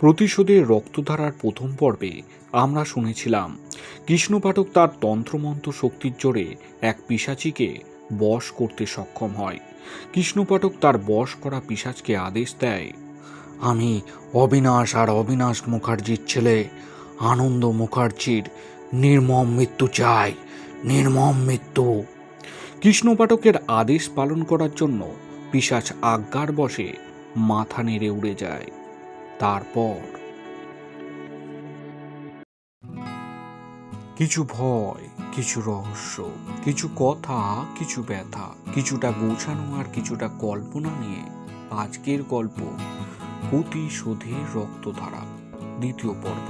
প্রতিশোধের রক্তধারার প্রথম পর্বে আমরা শুনেছিলাম, কৃষ্ণপাঠক তার তন্ত্রমন্ত্র শক্তির জোরে এক পিশাচিকে বশ করতে সক্ষম হয়। কৃষ্ণপাঠক তার বশ করা পিশাচকে আদেশ দেয়, আমি অবিনাশ আর অবিনাশ মুখার্জির ছেলে, আনন্দ মুখার্জির নির্মম মৃত্যু চাই, নির্মম মৃত্যু। কৃষ্ণপাঠকের আদেশ পালন করার জন্য পিশাচ আজ্ঞার বসে মাথা নেড়ে উড়ে যায়। তারপর। কিছু ভয়, কিছু রহস্য, কিছু কথা, কিছু ব্যথা, কিছুটা গোছানো আর কিছুটা কল্পনা নিয়ে আজকের গল্প প্রতিশোধের রক্তধারা, দ্বিতীয় পর্ব।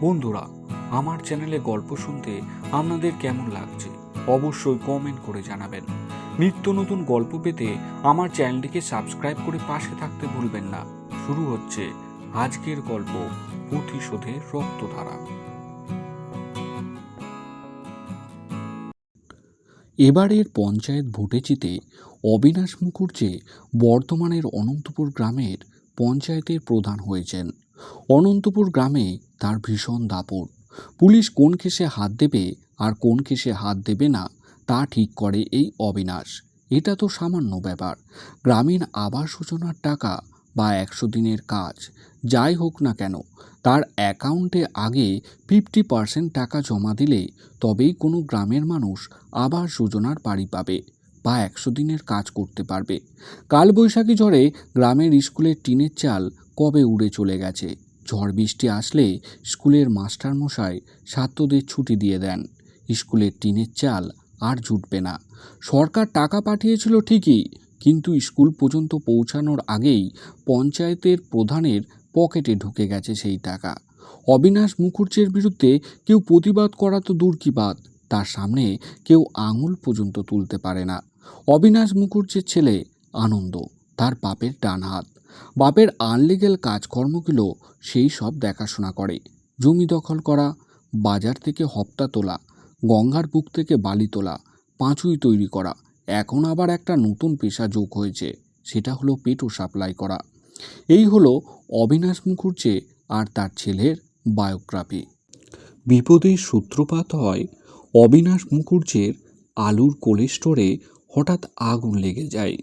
বন্ধুরা, আমার চ্যানেলে গল্প শুনতে আপনাদের কেমন লাগছে অবশ্যই কমেন্ট করে জানাবেন। নিত্য নতুন গল্প পেতে আমার চ্যানেলটিকে সাবস্ক্রাইব করে পাশে থাকতে ভুলবেন না। শুরু হচ্ছে আজকের গল্প প্রতিশোধের রক্তধারা। এবারের পঞ্চায়েত ভোটে জিতে অবিনাশ মুখুর্জি বর্তমানের অনন্তপুর গ্রামের পঞ্চায়েতের প্রধান হয়েছেন। অনন্তপুর গ্রামে তার ভীষণ দাপট। পুলিশ কোন কেসে হাত দেবে আর কোন কেসে হাত দেবে না, তা ঠিক করে এই অবিনাশ। এটা তো সামান্য ব্যাপার। গ্রামীণ আবাস যোজনার টাকা বা একশো দিনের কাজ যাই হোক না কেন, তার অ্যাকাউন্টে আগে ফিফটি পার্সেন্ট টাকা জমা দিলে তবেই কোনো গ্রামের মানুষ আবার যোজনার বাড়ি পাবে বা একশো দিনের কাজ করতে পারবে। কালবৈশাখী ঝড়ে গ্রামের স্কুলের টিনের চাল কবে উড়ে চলে গেছে? ঝড় বৃষ্টি আসলে স্কুলের মাস্টারমশাই ছাত্রদের ছুটি দিয়ে দেন। স্কুলের টিনের চাল আর জুটবে না। সরকার টাকা পাঠিয়েছিল ঠিকই, কিন্তু স্কুল পর্যন্ত পৌঁছানোর আগেই পঞ্চায়েতের প্রধানের পকেটে ঢুকে গেছে সেই টাকা। অবিনাশ মুখুর্জির বিরুদ্ধে কেউ প্রতিবাদ করা তো দূর কি বাদ তার সামনে কেউ আঙুল পর্যন্ত তুলতে পারে না। অবিনাশ মুখুর্জির ছেলে আনন্দ, তার বাপের ডান হাত। বাপের আনলিগেল কাজকর্মগুলো সেই সব দেখাশোনা করে। জমি দখল করা, বাজার থেকে হপ্তা তোলা, গঙ্গার বুক থেকে বালি তোলা, পাঁচুই তৈরি করা। এখন আবার একটা নতুন পেশা যোগ হয়েছে, সেটা হলো পেটো সাপ্লাই করা। এই হলো অবিনাশ মুখুর্জি আর তার ছেলের বায়োগ্রাফি। বিপদের সূত্রপাত হয় অবিনাশ মুখুর্জের আলুর কোল্ড স্টোরে হঠাৎ আগুন লেগে যায়।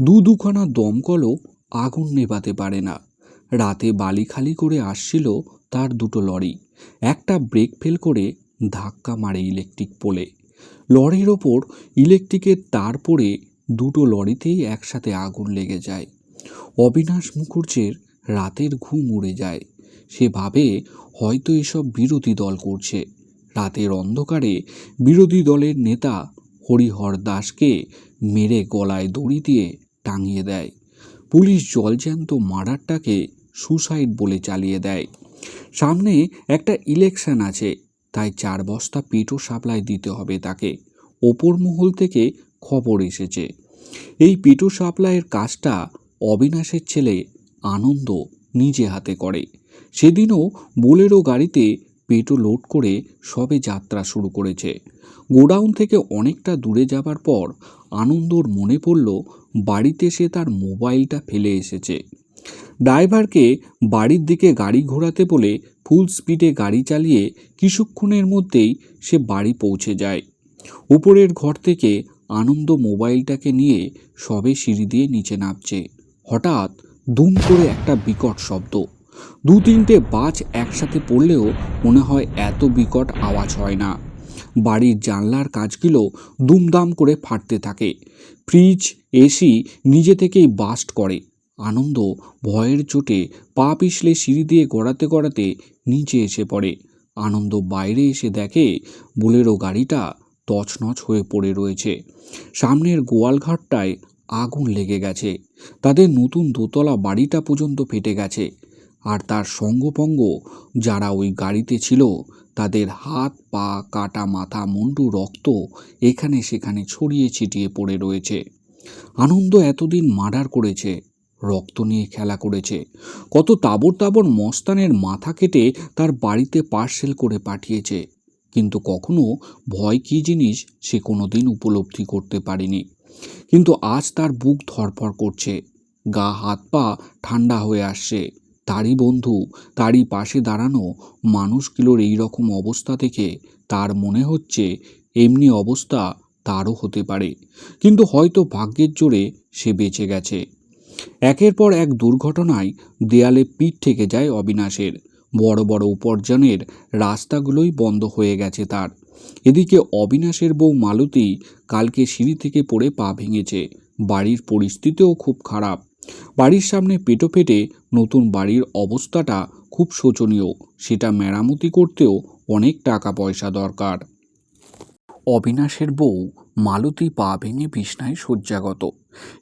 দু দুখানা দমকলও আগুন নেভাতে পারে না। রাতে বালি খালি করে আসছিল তার দুটো লরি। একটা ব্রেক ফেল করে ধাক্কা মারে ইলেকট্রিক পোলে। লরির ওপর ইলেকট্রিকের তার পড়ে দুটো লরিতেই একসাথে আগুন লেগে যায়। অবিনাশ মুখুর্জের রাতের ঘুম উড়ে যায়। সে ভাবে হয়তো এসব বিরোধী দল করছে। রাতের অন্ধকারে বিরোধী দলের নেতা হরিহর দাসকে মেরে গলায় দড়ি দিয়ে টাঙিয়ে দেয়। পুলিশ জলজ্যান্ত মার্ডারটাকে সুসাইড বলে চালিয়ে দেয়। সামনে একটা ইলেকশন আছে, তাই চার বস্তা পেটো সাপ্লাই দিতে হবে তাকে। ওপর মহল থেকে খবর এসেছে। এই পেটো সাপ্লাইয়ের কাজটা অবিনাশের ছেলে আনন্দ নিজে হাতে করে। সেদিনও বোলেরো গাড়িতে পেটো লোড করে সবে যাত্রা শুরু করেছে। গোডাউন থেকে অনেকটা দূরে যাবার পর আনন্দর মনে পড়ল, বাড়িতে সে তার মোবাইলটা ফেলে এসেছে। ড্রাইভারকে বাড়ির দিকে গাড়ি ঘোরাতে বলে ফুল স্পিডে গাড়ি চালিয়ে কিছুক্ষণের মধ্যেই সে বাড়ি পৌঁছে যায়। উপরের ঘর থেকে আনন্দ মোবাইলটাকে নিয়ে সবে সিঁড়ি দিয়ে নিচে নামছে। হঠাৎ দুম করে একটা বিকট শব্দ। দু তিনটে বাজ একসাথে পড়লেও মনে হয় এত বিকট আওয়াজ হয় না। বাড়ির জানলার কাজগুলো দুমদাম করে ফাটতে থাকে। ফ্রিজ, এসি নিজে থেকেই বাস্ট করে। আনন্দ ভয়ের চোটে পা পিছলে সিঁড়ি দিয়ে গড়াতে গড়াতে নিচে এসে পড়ে। আনন্দ বাইরে এসে দেখে বোলেরো গাড়িটা তছনছ হয়ে পড়ে রয়েছে। সামনের গোয়ালঘাটটায় আগুন লেগে গেছে। তাদের নতুন দোতলা বাড়িটা পর্যন্ত ফেটে গেছে। আর তার সঙ্গপঙ্গ, যারা ওই গাড়িতে ছিল, তাদের হাত, পা, কাটা মাথা, মুন্ডু, রক্ত এখানে সেখানে ছড়িয়ে ছিটিয়ে পড়ে রয়েছে। আনন্দ এতদিন মার্ডার করেছে, রক্ত নিয়ে খেলা করেছে। কত তাবর তাবর মস্তানের মাথা কেটে তার বাড়িতে পার্সেল করে পাঠিয়েছে। কিন্তু কখনো ভয় কী জিনিস সে কোনোদিন উপলব্ধি করতে পারেনি। কিন্তু আজ তার বুক ধরফর করছে। গা, হাত পা ঠান্ডা হয়ে আসছে। তারই বন্ধু, তারই পাশে দাঁড়ানো মানুষগুলোর এই রকম অবস্থা থেকে তার মনে হচ্ছে এমনি অবস্থা তারও হতে পারে। কিন্তু হয়তো ভাগ্যের জোরে সে বেঁচে গেছে। একের পর এক দুর্ঘটনায় দেয়ালে পিঠ থেকে যায় অবিনাশের। বড় বড় উপার্জনের রাস্তাগুলোই বন্ধ হয়ে গেছে তার। এদিকে অবিনাশের বউ মালতী কালকে সিঁড়ি থেকে পড়ে পা ভেঙেছে। বাড়ির পরিস্থিতিও খুব খারাপ। বাড়ির সামনে পেটো পেটে নতুন বাড়ির অবস্থাটা খুব শোচনীয়। সেটা মেরামতি করতেও অনেক টাকা পয়সা দরকার। অবিনাশের বউ মালতী পা ভেঙে বিছনায় শয্যাগত।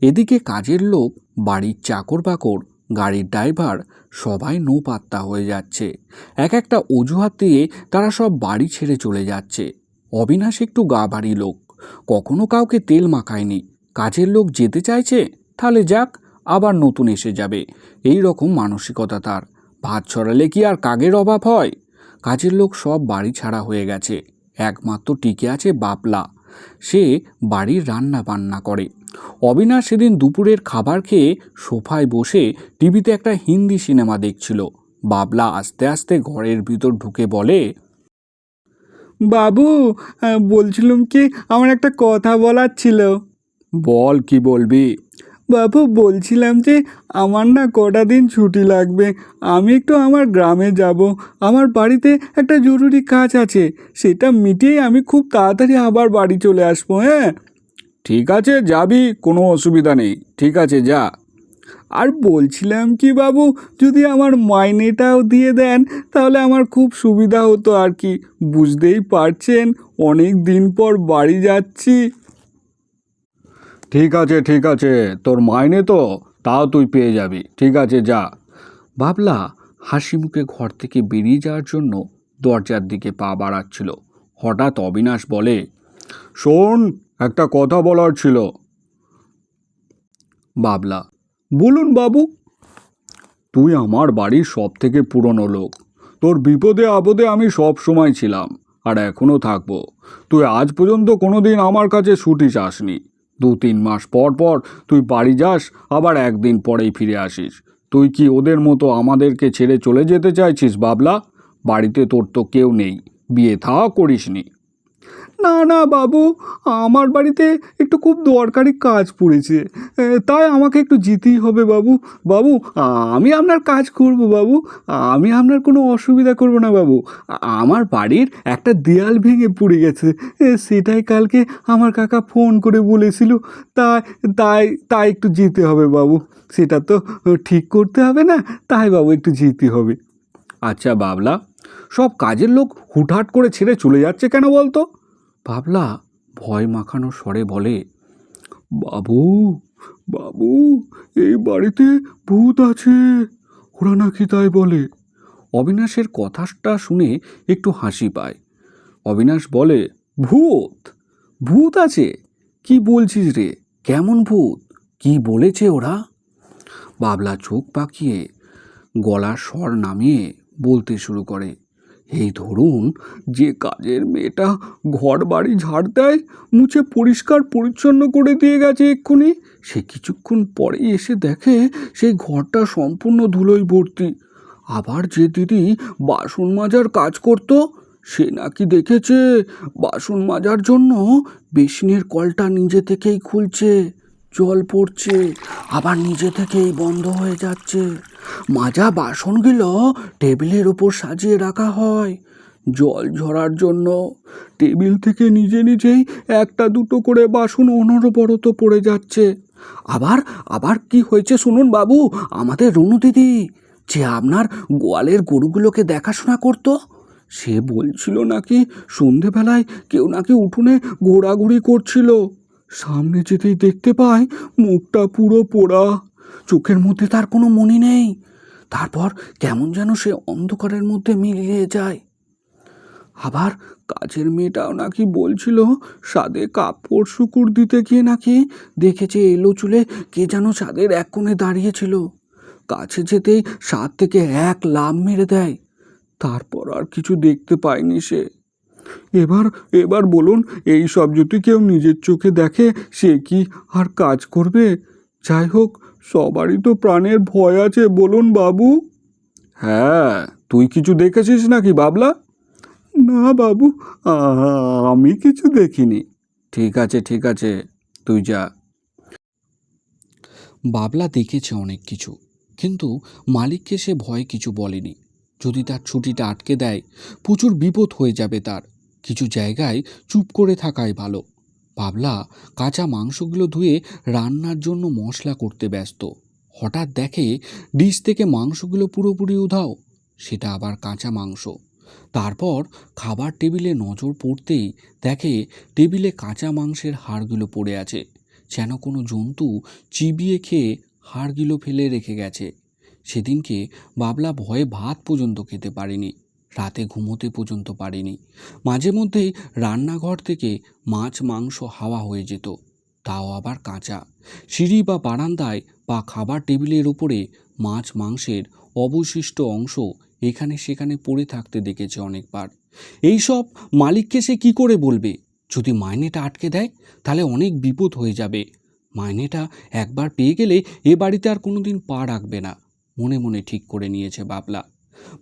এদিকে কাজের লোক বাড়ির চাকর বাকর গাড়ির ড্রাইভার সবাই নো পাত্তা হয়ে যাচ্ছে। এক একটা অজুহাত দিয়ে তারা সব বাড়ি ছেড়ে চলে যাচ্ছে। অবিনাশ একটু গা বাড়ি লোক। কখনো কাউকে তেল মাখায়নি। কাজের লোক যেতে চাইছে, তাহলে যাক, আবার নতুন এসে যাবে। এই রকম মানসিকতা তার। ভাত ছড়ালে কি আর কাগের অভাব হয়? কাজের লোক সব বাড়ি ছাড়া হয়ে গেছে। একমাত্র টিকে আছে বাপলা। সে বাড়ির রান্না বান্না করে। অবিনাশ সেদিন দুপুরের খাবার খেয়ে সোফায় বসে টিভিতে একটা হিন্দি সিনেমা দেখছিল। বাবলা আস্তে আস্তে ঘরের ভিতর ঢুকে বলে বাবু বলছিলাম কি আমার একটা কথা বলার ছিল? বল কি বলবি? বাবু বলছিলাম যে আমার না কটা দিন ছুটি লাগবে। আমি একটু আমার গ্রামে যাব। আমার বাড়িতে একটা জরুরি কাজ আছে। সেটা মিটিয়ে আমি খুব তাড়াতাড়ি আবার বাড়ি চলে আসব হ্যাঁ? ঠিক আছে, যাবি, কোনো অসুবিধা নেই। ঠিক আছে, যা। আর বলছিলাম কি বাবু, যদি আমার মাইনেটাও দিয়ে দেন, তাহলে আমার খুব সুবিধা হতো আর কি। বুঝতেই পারছেন, অনেক দিন পর বাড়ি যাচ্ছি। ঠিক আছে ঠিক আছে, তোর মাইনে তো, তাও তুই পেয়ে যাবি। ঠিক আছে, যা। বাবলা হাসি মুখে ঘর থেকে বেরিয়ে যাওয়ার জন্য দরজার দিকে পা বাড়াচ্ছিল। হঠাৎ অবিনাশ বলে, শোন একটা কথা বলার ছিল। বাবলা, বলুন বাবু। তুই আমার বাড়ির সব থেকে পুরনো লোক। তোর বিপদে আপদে আমি সব সময় ছিলাম আর এখনও থাকব। তুই আজ পর্যন্ত কোনো দিন আমার কাছে ছুটি চাসনি। দু তিন মাস পর পর তুই বাড়ি যাস, আবার একদিন পরেই ফিরে আসিস। তুই কি ওদের মতো আমাদেরকে ছেড়ে চলে যেতে চাইছিস, বাবলা? বাড়িতে তোর তো কেউ নেই। বিয়ে থা করিসনি। না না, বাবু, আমার বাড়িতে একটু খুব দরকারি কাজ পড়েছে। তাই আমাকে একটু যেতেই হবে, বাবু। বাবু আমি আপনার কাজ করব, বাবু। আমি আপনার কোনো অসুবিধা করব না, বাবু। আমার বাড়ির একটা দেয়াল ভেঙে পড়ে গেছে। সেটাই কালকে আমার কাকা ফোন করে বলেছিল। তাই তাই তাই একটু যেতে হবে, বাবু। সেটা তো ঠিক করতে হবে না, তাই বাবু একটু যেতে হবে। আচ্ছা বাবলা, সব কাজের লোক হুটহাট করে ছেড়ে চলে যাচ্ছে কেন বলতো? বাবলা ভয় মাখানো স্বরে বলে, বাবু বাবু, এই বাড়িতে ভূত আছে। ওরা নাকি তাই বলে। অবিনাশের কথাটা শুনে একটু হাসি পায়। অবিনাশ বলে, ভূত ভূত আছে? কি বলছিস রে? কেমন ভূত? কি বলেছে ওরা? বাবলা চোখ পাকিয়ে গলার স্বর নামিয়ে বলতে শুরু করে এই ধরুন, যে কাজের মেয়েটা ঘর বাড়ি ঝাড় দেয়, মুছে পরিষ্কার পরিচ্ছন্ন করে দিয়ে গেছে এক্ষুনি, সে কিছুক্ষণ পরেই এসে দেখে সেই ঘরটা সম্পূর্ণ ধুলোয় ভর্তি। আবার যে দিদি বাসন মাজার কাজ করত, সে নাকি দেখেছে বাসন মাজার জন্য বেসিনের কলটা নিজে থেকেই খুলছে। জল পড়ছে, আবার নিজে থেকেই বন্ধ হয়ে যাচ্ছে। মাজা বাসনগুলো টেবিলের ওপর সাজিয়ে রাখা হয়। জল ঝরার জন্য টেবিল থেকে নিজে নিজেই একটা দুটো করে বাসন অনরবরত পড়ে যাচ্ছে। আবার আবার কি হয়েছে শুনুন বাবু, আমাদের রুনু দিদি, যে আপনার গোয়ালের গরুগুলোকে দেখাশোনা করতো, সে বলছিল নাকি সন্ধেবেলায় কেউ নাকি উঠোনে ঘোরাঘুরি করছিল। সামনে যেতেই দেখতে পাই মুখটা পুরো পোড়া। চোখের মধ্যে তার কোনো মনে নেই। তারপর কেমন যেন সে অন্ধকারের মধ্যে মিলিয়ে যায়। আবার কাজের মেয়েটাও নাকি বলছিল, সাদে কাপড় শুকুর দিতে গিয়ে নাকি দেখেছে এলো চুলে কে যেন ছাদের এক কোণে দাঁড়িয়েছিল কাছে যেতেই সাত থেকে এক লাভ মেরে দেয়। তারপর আর কিছু দেখতে পায়নি সে। এবার এবার বলুন এই সব যদি কেউ নিজের চোখে দেখে সে কি আর কাজ করবে? যাই হোক সবারই তো প্রাণের ভয় আছে বলুন বাবু। হ্যাঁ তুই কিছু দেখেছিস নাকি বাবলা? না বাবু আমি কিছু দেখিনি। ঠিক আছে ঠিক আছে তুই যা। বাবলা দেখেছে অনেক কিছু কিন্তু মালিককে সে ভয়ে কিছু বলেনি। যদি তার ছুটিটা আটকে দেয় প্রচুর বিপদ হয়ে যাবে তার। কিছু জায়গায় চুপ করে থাকাই ভালো। বাবলা কাঁচা মাংসগুলো ধুয়ে রান্নার জন্য মশলা করতে ব্যস্ত। হঠাৎ দেখে ডিশ থেকে মাংসগুলো পুরোপুরি উধাও, সেটা আবার কাঁচা মাংস। তারপর খাবার টেবিলে নজর পড়তেই দেখে টেবিলে কাঁচা মাংসের হাড়গুলো পড়ে আছে, যেন কোনো জন্তু চিবিয়ে খেয়ে হাড়গুলো ফেলে রেখে গেছে। সেদিনকে বাবলা ভয়ে ভাত পর্যন্ত খেতে পারেনি। রাতে ঘুমোতে পর্যন্ত পারেনি। মাঝে মধ্যেই রান্নাঘর থেকে মাছ, মাংস হাওয়া হয়ে যেত। তাও আবার কাঁচা। সিঁড়ি বা বারান্দায় বা খাবার টেবিলের ওপরে মাছ, মাংসের অবশিষ্ট অংশ এখানে সেখানে পড়ে থাকতে দেখেছে অনেকবার। এইসব মালিককে সে কী করে বলবে? যদি মাইনেটা আটকে দেয়, তাহলে অনেক বিপদ হয়ে যাবে। মাইনেটা একবার পেয়ে গেলে এ বাড়িতে আর কোনোদিন পা রাখবে না। মনে মনে ঠিক করে নিয়েছে বাবলা।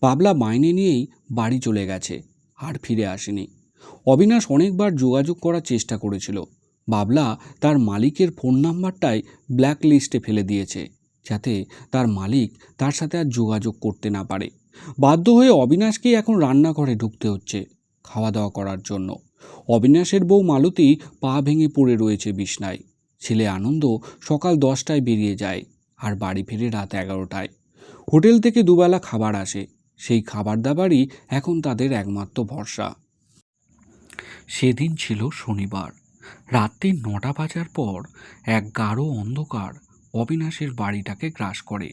বাবলা মাইনে নিয়েই বাড়ি চলে গেছে, আর ফিরে আসেনি। অবিনাশ অনেকবার যোগাযোগ করার চেষ্টা করেছিল। বাবলা তার মালিকের ফোন নাম্বারটাই ব্ল্যাক লিস্টে ফেলে দিয়েছে, যাতে তার মালিক তার সাথে আর যোগাযোগ করতে না পারে। বাধ্য হয়ে অবিনাশকেই এখন রান্নাঘরে ঢুকতে হচ্ছে খাওয়া দাওয়া করার জন্য। অবিনাশের বউ মালতী পা ভেঙে পড়ে রয়েছে বিছনায়। ছেলে আনন্দ সকাল দশটায় বেরিয়ে যায়, আর বাড়ি ফিরে রাত এগারোটায়। হোটেল থেকে দুবেলা খাবার আসে। সেই খাবার দাবারই এখন তাদের একমাত্র ভরসা। সেদিন ছিল শনিবার। রাত্রি নটা বাজার পর এক গাঢ় অন্ধকার অবিনাশের বাড়িটাকে গ্রাস করে।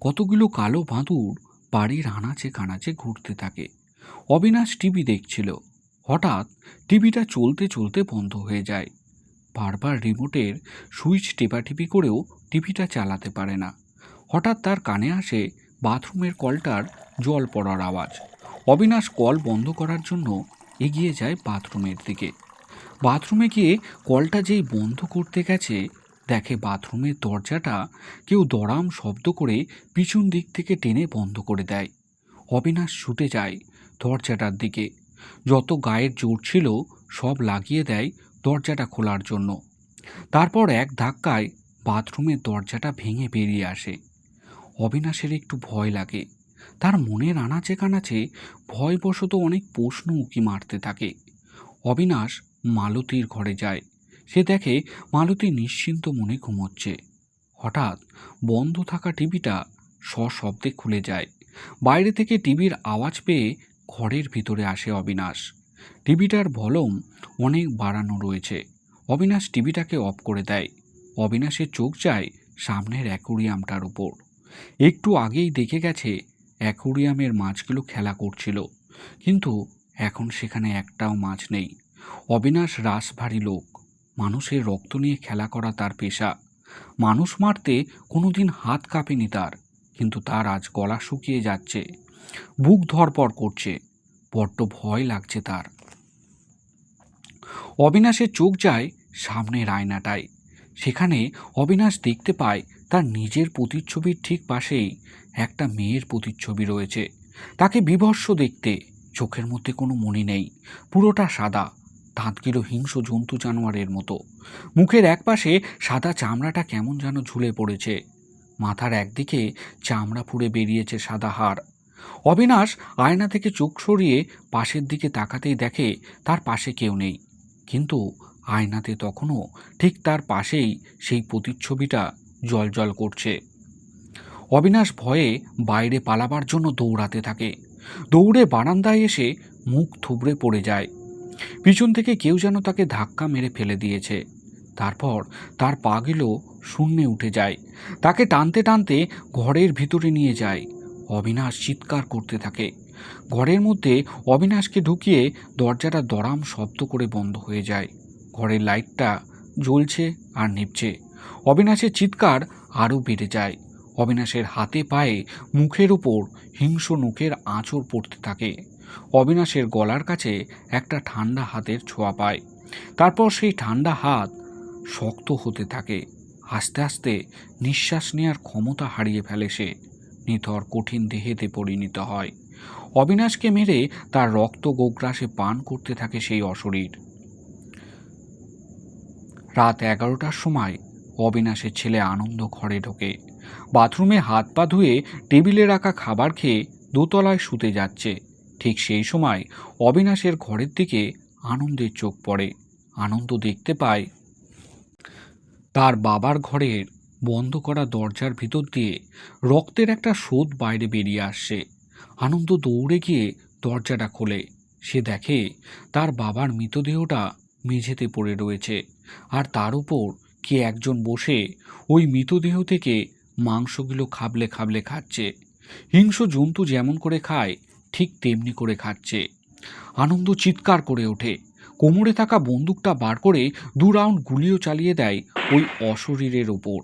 কতগুলো কালো বাঁদুর বাড়ির আনাচে কানাচে ঘুরতে থাকে। অবিনাশ টিভি দেখছিল। হঠাৎ টিভিটা চলতে চলতে বন্ধ হয়ে যায়। বারবার রিমোটের সুইচ টেপাটিপি করেও টিভিটা চালাতে পারে না। হঠাৎ তার কানে আসে বাথরুমের কলটার জল পড়ার আওয়াজ। অবিনাশ কল বন্ধ করার জন্য এগিয়ে যায় বাথরুমের দিকে। বাথরুমে গিয়ে কলটা যেই বন্ধ করতে গেছে, দেখে বাথরুমের দরজাটা কেউ দড়াম শব্দ করে পিছন দিক থেকে টেনে বন্ধ করে দেয়। অবিনাশ ছুটে যায় দরজাটার দিকে। যত গায়ের জোর ছিল, সব লাগিয়ে দেয় দরজাটা খোলার জন্য। তারপর এক ধাক্কায় বাথরুমের দরজাটা ভেঙে বেরিয়ে আসে। অবিনাশের একটু ভয় লাগে। তার মনের আনাচে কানাচে ভয়বশত অনেক প্রশ্ন উকি মারতে থাকে। অবিনাশ মালতীর ঘরে যায়। সে দেখে মালতী নিশ্চিন্ত মনে ঘুমোচ্ছে। হঠাৎ বন্ধ থাকা টিভিটা সশব্দে খুলে যায়। বাইরে থেকে টিভির আওয়াজ পেয়ে ঘরের ভিতরে আসে অবিনাশ। টিভিটার ভলম অনেক বাড়ানো রয়েছে। অবিনাশ টিভিটাকে অফ করে দেয়। অবিনাশের চোখ যায় সামনের অ্যাকোরিয়ামটার উপর। একটু আগেই দেখে গেছে অ্যাকোরিয়ামের মাছগুলো খেলা করছিল। কিন্তু এখন সেখানে একটাও মাছ নেই। অবিনাশ রাসভারী লোক। মানুষের রক্ত নিয়ে খেলা করা তার পেশা। মানুষ মারতে কোনোদিন হাত কাঁপেনি তার, কিন্তু তার আজ গলা শুকিয়ে যাচ্ছে। বুক ধরপড় করছে। বড্ড ভয় লাগছে তার। অবিনাশের চোখ যায় সামনের আয়নাটায়। সেখানে অবিনাশ দেখতে পায় তার নিজের প্রতিচ্ছবির ঠিক পাশেই একটা মেয়ের প্রতিচ্ছবি রয়েছে। তাকে বিভৎস দেখতে চোখের মধ্যে কোনো মনি নেই, পুরোটা সাদা, দাঁতগুলো হিংস্র জন্তু জানোয়ারের মতো। মুখের একপাশে সাদা চামড়াটা কেমন যেন ঝুলে পড়েছে। মাথার একদিকে চামড়া পুড়ে বেরিয়েছে সাদা হাড় অবিনাশ আয়না থেকে চোখ সরিয়ে পাশের দিকে তাকাতেই দেখে তার পাশে কেউ নেই। কিন্তু আয়নাতে তখনও ঠিক তার পাশেই সেই প্রতিচ্ছবিটা জল করছে। অবিনাশ ভয়ে বাইরে পালাবার জন্য দৌড়াতে থাকে। দৌড়ে বারান্দায় এসে মুখ থুবড়ে পড়ে যায়। পিছন থেকে কেউ যেন তাকে ধাক্কা মেরে ফেলে দিয়েছে। তারপর তার পাগুলো শূন্যে উঠে যায়। তাকে টানতে টানতে ঘরের ভিতরে নিয়ে যায়। অবিনাশ চিৎকার করতে থাকে। ঘরের মধ্যে অবিনাশকে ঢুকিয়ে দরজাটা দরাম শব্দ করে বন্ধ হয়ে যায়। ঘরের লাইটটা জ্বলছে আর নিভছে। অবিনাশের চিৎকার আরও বেড়ে যায়। অবিনাশের হাতে পায়ে মুখের উপর হিংস্র নখের আঁচড় পড়তে থাকে। অবিনাশের গলার কাছে একটা ঠান্ডা হাতের ছোঁয়া পায়। তারপর সেই ঠান্ডা হাত শক্ত হতে থাকে। আস্তে আস্তে নিঃশ্বাস নেওয়ার ক্ষমতা হারিয়ে ফেলে সে। নিথর, কঠিন দেহেতে পরিণত হয়। অবিনাশকে মেরে তার রক্ত গোগ্রাসে পান করতে থাকে সেই অশরীর। রাত এগারোটার সময় অবিনাশের ছেলে আনন্দ ঘরে ঢোকে। বাথরুমে হাত পা ধুয়ে টেবিলে রাখা খাবার খেয়ে দোতলায় শুতে যাচ্ছে। ঠিক সেই সময় অবিনাশের ঘরের দিকে আনন্দের চোখ পড়ে। আনন্দ দেখতে পায় তার বাবার ঘরের বন্ধ করা দরজার ভিতর দিয়ে রক্তের একটা স্রোত বাইরে বেরিয়ে আসছে। আনন্দ দৌড়ে গিয়ে দরজাটা খোলে। সে দেখে তার বাবার মৃতদেহটা মেঝেতে পড়ে রয়েছে। আর তার উপর কে একজন বসে ওই মৃতদেহ থেকে মাংসগুলো খাবলে খাবলে খাচ্ছে। হিংস্র জন্তু যেমন করে খায়, ঠিক তেমনি করে খাচ্ছে। আনন্দ চিৎকার করে ওঠে। কোমরে থাকা বন্দুকটা বার করে দু রাউন্ড গুলিও চালিয়ে দেয় ওই অশরীরের ওপর।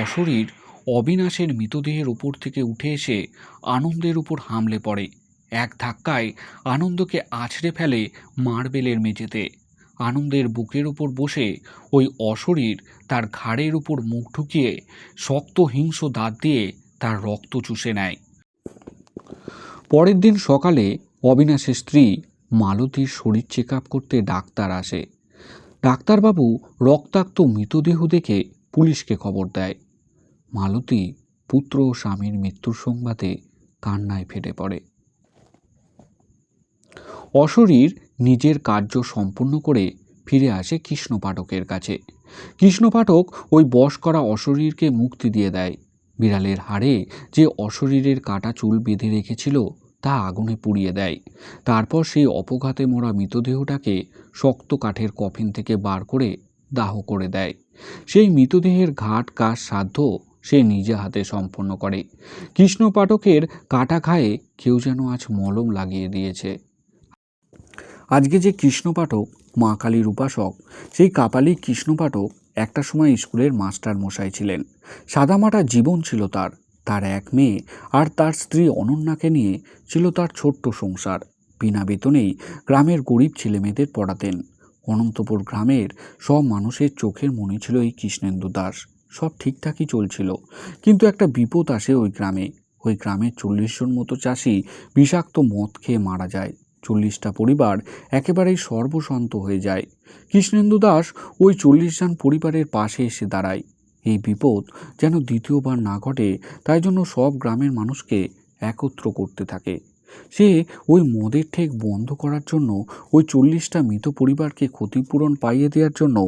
অশরীর অবিনাশের মৃতদেহের ওপর থেকে উঠে এসে আনন্দের উপর হামলে পড়ে। এক ধাক্কায় আনন্দকে আছড়ে ফেলে মার্বেলের মেঝেতে। আনন্দের বুকের উপর বসে ওই অশরীর তার ঘাড়ের উপর মুখ ঢুকিয়ে শক্ত হিংস্র দাঁত দিয়ে তার রক্ত চুষে নেয়। পরের দিন সকালে অবিনাশের স্ত্রী মালতীর শরীর চেক করতে ডাক্তার আসে। ডাক্তারবাবু রক্তাক্ত মৃতদেহ দেখে পুলিশকে খবর দেয়। মালতী পুত্র ও স্বামীর মৃত্যুর সংবাদে কান্নায় ফেটে পড়ে। অশরীর নিজের কার্য সম্পূর্ণ করে ফিরে আসে কৃষ্ণ পাঠকের কাছে। কৃষ্ণ পাঠক ওই বশ করা অশরীরকে মুক্তি দিয়ে দেয়। বিড়ালের হাড়ে যে অশরীরের কাটা চুল বেঁধে রেখেছিল, তা আগুনে পুড়িয়ে দেয়। তারপর সেই অপঘাতে মরা মৃতদেহটাকে শক্ত কাঠের কফিন থেকে বার করে দাহ করে দেয়। সেই মৃতদেহের ঘাট কাজ সাধ্য সে নিজে হাতে সম্পন্ন করে। কৃষ্ণ পাঠকের কাটা খায়ে কেউ যেন আজ মলম লাগিয়ে দিয়েছে। আজকে যে কৃষ্ণ পাঠক মা কালীর উপাসক সেই কাপালি কৃষ্ণ পাঠক একটা সময় স্কুলের মাস্টার মশাই ছিলেন। সাদামাটা জীবন ছিল তার তার এক মেয়ে আর তার স্ত্রী অনন্যাকে নিয়ে ছিল তার ছোট্ট সংসার। বিনা বেতনেই গ্রামের গরিব ছেলেমেয়েদের পড়াতেন। অনন্তপুর গ্রামের সব মানুষের চোখের মনে ছিল এই কৃষ্ণেন্দু দাস। সব ঠিকঠাকই চলছিল। কিন্তু একটা বিপদ আসে ওই গ্রামে। ওই গ্রামের চল্লিশ জন মতো চাষি বিষাক্ত মদ খেয়ে মারা যায়। চল্লিশটা পরিবার একেবারেই সর্বশান্ত হয়ে যায়। কৃষ্ণেন্দু দাস ওই চল্লিশ জন পরিবারের পাশে এসে দাঁড়ায়। এই বিপদ যেন দ্বিতীয়বার না ঘটে, তাই জন্য সব গ্রামের মানুষকে একত্র করতে থাকে। সে ওই মদের ঠেক বন্ধ করার জন্য, ওই চল্লিশটা মৃত পরিবারকে ক্ষতিপূরণ পাইয়ে দেওয়ার জন্য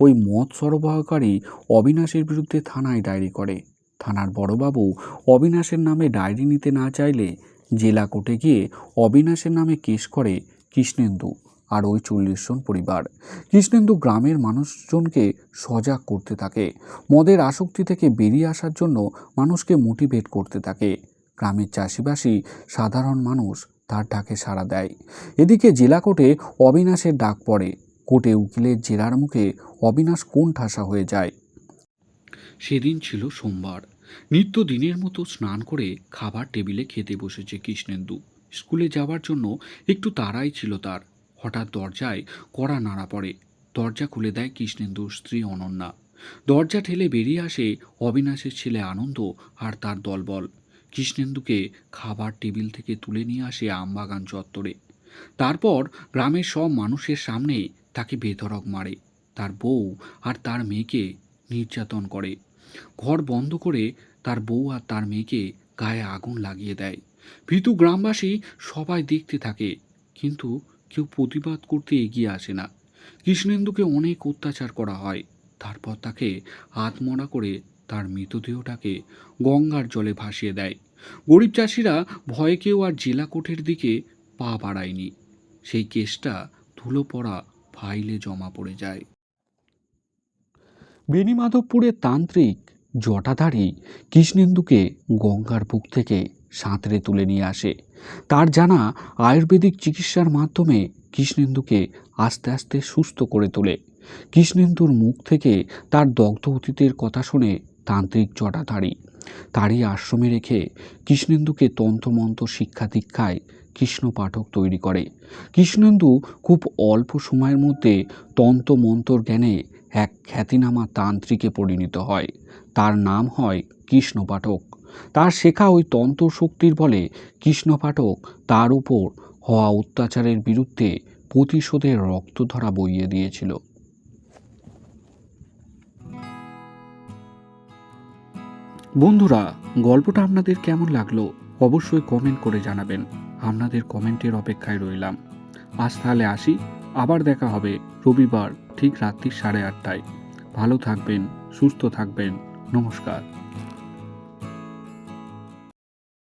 ওই মদ সরবরাহকারী অবিনাশের বিরুদ্ধে থানায় ডায়েরি করে। থানার বড়বাবু অবিনাশের নামে ডায়েরি নিতে না চাইলে জেলা কোর্টে গিয়ে অবিনাশের নামে কেস করে কৃষ্ণেন্দু আর ওই চল্লিশ জন পরিবার। কৃষ্ণেন্দু গ্রামের মানুষজনকে সজাগ করতে থাকে। মদের আসক্তি থেকে বেরিয়ে আসার জন্য মানুষকে মোটিভেট করতে থাকে। গ্রামের চাষিবাসী সাধারণ মানুষ তার ডাকে সাড়া দেয়। এদিকে জেলা কোর্টে অবিনাশের ডাক পড়ে। কোর্টে উকিলের জেরার মুখে অবিনাশ কোন ঠাসা হয়ে যায়। সেদিন ছিল সোমবার। নিত্য দিনের মতো স্নান করে খাবার টেবিলে খেতে বসেছে কৃষ্ণেন্দু। স্কুলে যাওয়ার জন্য একটু তাড়াই ছিল তার। হঠাৎ দরজায় কড়া নাড়া পড়ে। দরজা খুলে দেয় কৃষ্ণেন্দুর স্ত্রী অনন্যা। দরজা ঠেলে বেরিয়ে আসে অবিনাশের ছেলে আনন্দ আর তার দলবল। কৃষ্ণেন্দুকে খাবার টেবিল থেকে তুলে নিয়ে আসে আমবাগান চত্বরে। তারপর গ্রামের সব মানুষের সামনে তাকে বেধরক মারে। তার বউ আর তার মেয়েকে নির্যাতন করে। ঘর বন্ধ করে তার বউ আর তার মেয়েকে গায়ে আগুন লাগিয়ে দেয়। ভীতু গ্রামবাসী সবাই দেখতে থাকে, কিন্তু কেউ প্রতিবাদ করতে এগিয়ে আসে না। কৃষ্ণেন্দুকে অনেক অত্যাচার করা হয়। তারপর তাকে আত্মরা করে তার মৃতদেহটাকে গঙ্গার জলে ভাসিয়ে দেয়। গরিব চাষিরা ভয়ে কেউ আর জেলা কোর্টের দিকে পা বাড়ায়নি। সেই কেসটা ধুলো পড়া ফাইলে জমা পড়ে যায়। বেণীমাধবপুরের তান্ত্রিক জটাধারী কৃষ্ণেন্দুকে গঙ্গার বুক থেকে সাঁতরে তুলে নিয়ে আসে। তার জানা আয়ুর্বেদিক চিকিৎসার মাধ্যমে কৃষ্ণেন্দুকে আস্তে আস্তে সুস্থ করে তোলে। কৃষ্ণেন্দুর মুখ থেকে তার দগ্ধ অতীতের কথা শুনে তান্ত্রিক জটাধারী তারই আশ্রমে রেখে কৃষ্ণেন্দুকে তন্ত্রমন্ত্র শিক্ষা দীক্ষায় কৃষ্ণ পাঠক তৈরি করে। কৃষ্ণেন্দু খুব অল্প সময়ের মধ্যে তন্ত্রমন্ত্রর জ্ঞানে এক খ্যাতিনামা তান্ত্রিকে পরিণত হয়। তার নাম হয় কৃষ্ণ পাঠক তার শেখা ওই তন্ত্র শক্তির বলে কৃষ্ণ পাঠক তার উপর হওয়া অত্যাচারের বিরুদ্ধে প্রতিশোধের রক্তধরা বইয়ে দিয়েছিল। বন্ধুরা, গল্পটা আপনাদের কেমন লাগল অবশ্যই কমেন্ট করে জানাবেন। আপনাদের কমেন্টের অপেক্ষায় রইলাম। আজ তাহলে আসি, আবার দেখা হবে রবিবার। ঠিক রাত্রি সাড়ে আটটায়। ভালো থাকবেন সুস্থ থাকবেন। নমস্কার।